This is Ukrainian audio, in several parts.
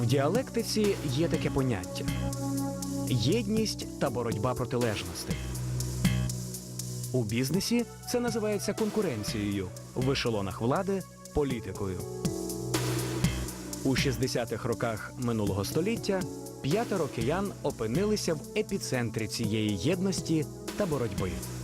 В діалектиці є таке поняття: єдність та боротьба протилежностей. У бізнесі це називається конкуренцією, в ешелонах влади політикою. У 60-х роках минулого століття п'ятеро киян опинилися в епіцентрі цієї єдності та боротьби. –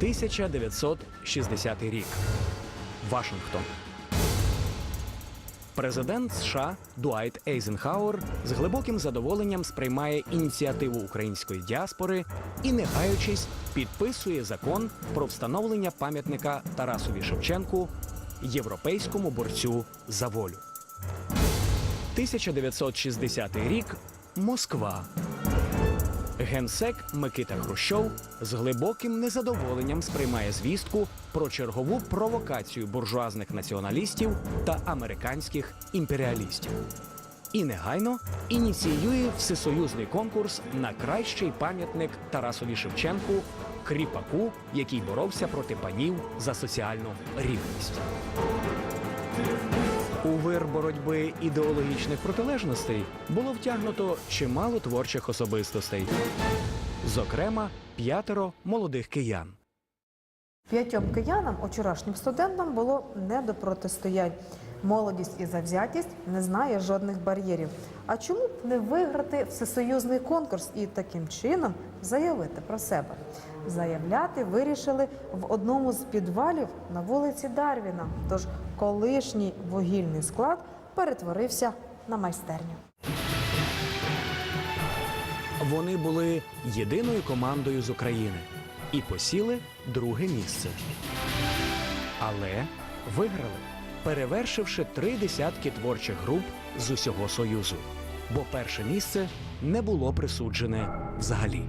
1960 рік. Вашингтон. Президент США Дуайт Ейзенхауер з глибоким задоволенням сприймає ініціативу української діаспори і, не гаючись, підписує закон про встановлення пам'ятника Тарасові Шевченку, європейському борцю за волю. 1960 рік. Москва. Генсек Микита Хрущов з глибоким незадоволенням сприймає звістку про чергову провокацію буржуазних націоналістів та американських імперіалістів. І негайно ініціює всесоюзний конкурс на кращий пам'ятник Тарасові Шевченку, кріпаку, який боровся проти панів за соціальну рівність. У вир боротьби ідеологічних протилежностей було втягнуто чимало творчих особистостей, зокрема, п'ятеро молодих киян. П'ятьом киянам, вчорашнім студентам, було не до протистоянь. Молодість і завзятість не знає жодних бар'єрів. А чому б не виграти всесоюзний конкурс і таким чином заявити про себе? Заявляти вирішили в одному з підвалів на вулиці Дарвіна. Тож колишній вугільний склад перетворився на майстерню. Вони були єдиною командою з України і посіли друге місце. Але виграли, перевершивши три десятки творчих груп з усього Союзу. Бо перше місце не було присуджене взагалі.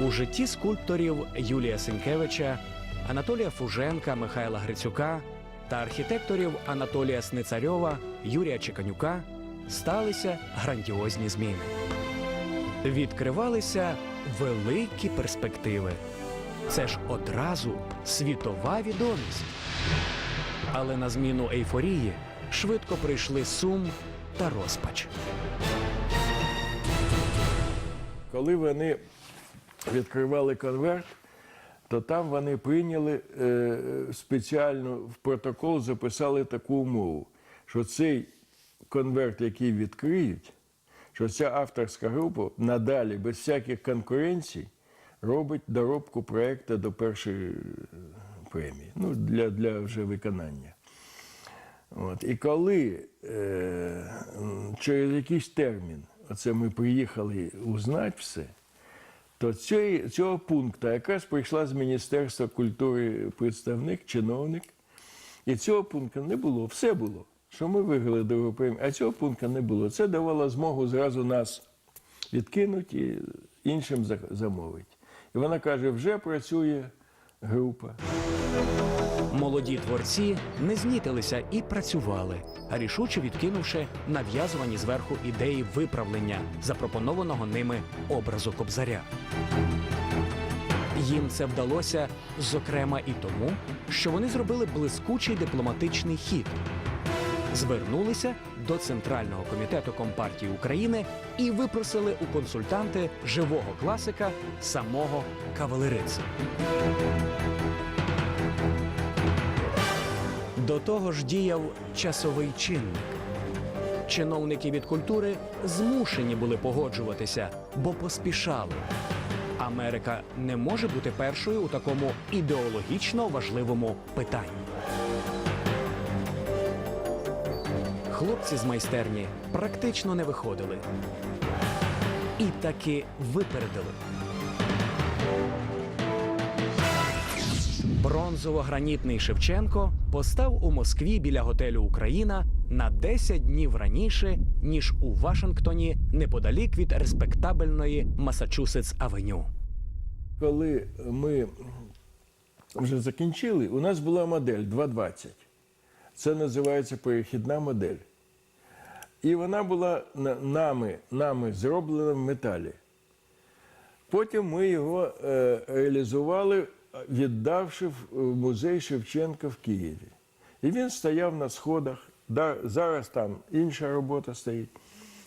У житті скульпторів Юлія Сенкевича, Анатолія Фуженка, Михайла Грицюка та архітекторів Анатолія Сницарьова, Юрія Чеканюка сталися грандіозні зміни. Відкривалися великі перспективи. Це ж одразу світова відомість. Але на зміну ейфорії швидко прийшли сум та розпач. Коли вони відкривали конверт, то там вони прийняли е, спеціально в протокол записали таку умову, що цей конверт, який відкриють, що ця авторська група надалі без всяких конкуренцій робить доробку проекту до першої е, премії, ну, для, для вже виконання. От. І коли е, через якийсь термін оце ми приїхали узнати все, то цього, цього пункту якраз прийшла з Міністерства культури представник, чиновник, і цього пункту не було. Все було, що ми виграли другу премію, а цього пункту не було. Це давало змогу зразу нас відкинути і іншим замовити. І вона каже: вже працює група. Молоді творці не знітилися і працювали, рішуче відкинувши нав'язувані зверху ідеї виправлення запропонованого ними образу кобзаря. Їм це вдалося, зокрема, і тому, що вони зробили блискучий дипломатичний хід. Звернулися до Центрального комітету Компартії України і випросили у консультанти живого класика самого кавалериця. До того ж діяв часовий чинник. Чиновники від культури змушені були погоджуватися, бо поспішали. Америка не може бути першою у такому ідеологічно важливому питанні. Хлопці з майстерні практично не виходили. І таки випередили. Бронзово-гранітний Шевченко постав у Москві біля готелю Україна на 10 днів раніше, ніж у Вашингтоні, неподалік від респектабельної Масачусетс Авеню. Коли ми вже закінчили, у нас була модель 220. Це називається перехідна модель. І вона була нами, нами зроблена в металі. Потім ми його е, реалізували, віддавши в в музей Шевченка в Києві. І він стояв на сходах. Да, зараз там інша робота стоїть.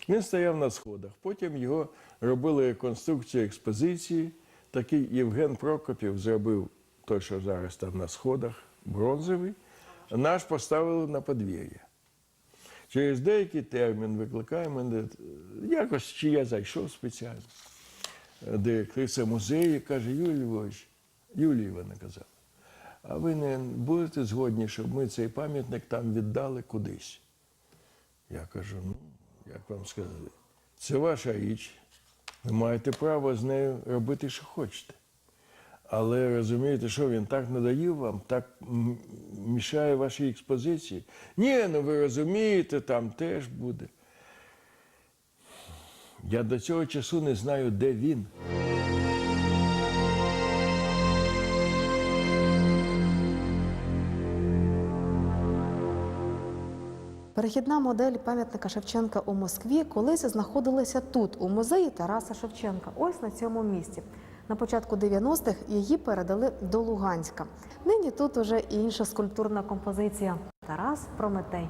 Він стояв на сходах. Потім його робили реконструкцію експозиції. Такий Євген Прокопів зробив той, що зараз там на сходах, бронзовий. Наш поставили на подвір'я. Через деякий термін викликає мене, якось чи я зайшов спеціально. Директриса музею каже, Юрій Львович, Юлія Івановна казала, а ви не будете згодні, щоб ми цей пам'ятник там віддали кудись? Я кажу, ну, як вам сказати, це ваша річ. Ви маєте право з нею робити, що хочете. Але розумієте, що він так надоїв вам, так мішає вашій експозиції. Ні, ну ви розумієте, там теж буде. Я до цього часу не знаю, де він. Перехідна модель пам'ятника Шевченка у Москві колись знаходилася тут, у музеї Тараса Шевченка, ось на цьому місці. На початку 90-х її передали до Луганська. Нині тут уже інша скульптурна композиція Тарас Прометей.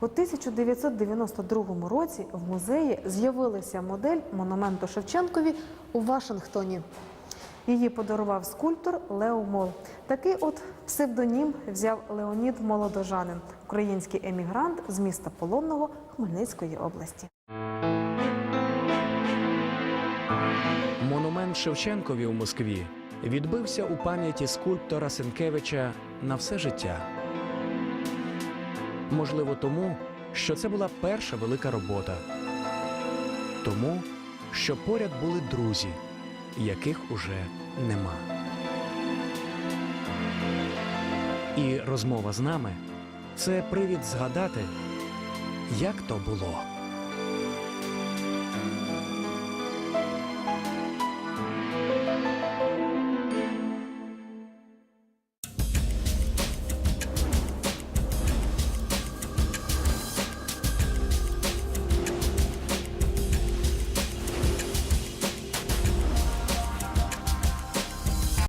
У 1992 році в музеї з'явилася модель монументу Шевченкові у Вашингтоні. Її подарував скульптор Лео Мол. Такий от псевдонім взяв Леонід Молодожанин, український емігрант з міста Полонного Хмельницької області. Монумент Шевченкові у Москві відбився у пам'яті скульптора Сенкевича на все життя. Можливо, тому, що це була перша велика робота. Тому, що поряд були друзі, яких уже нема. І розмова з нами це привід згадати, як то було.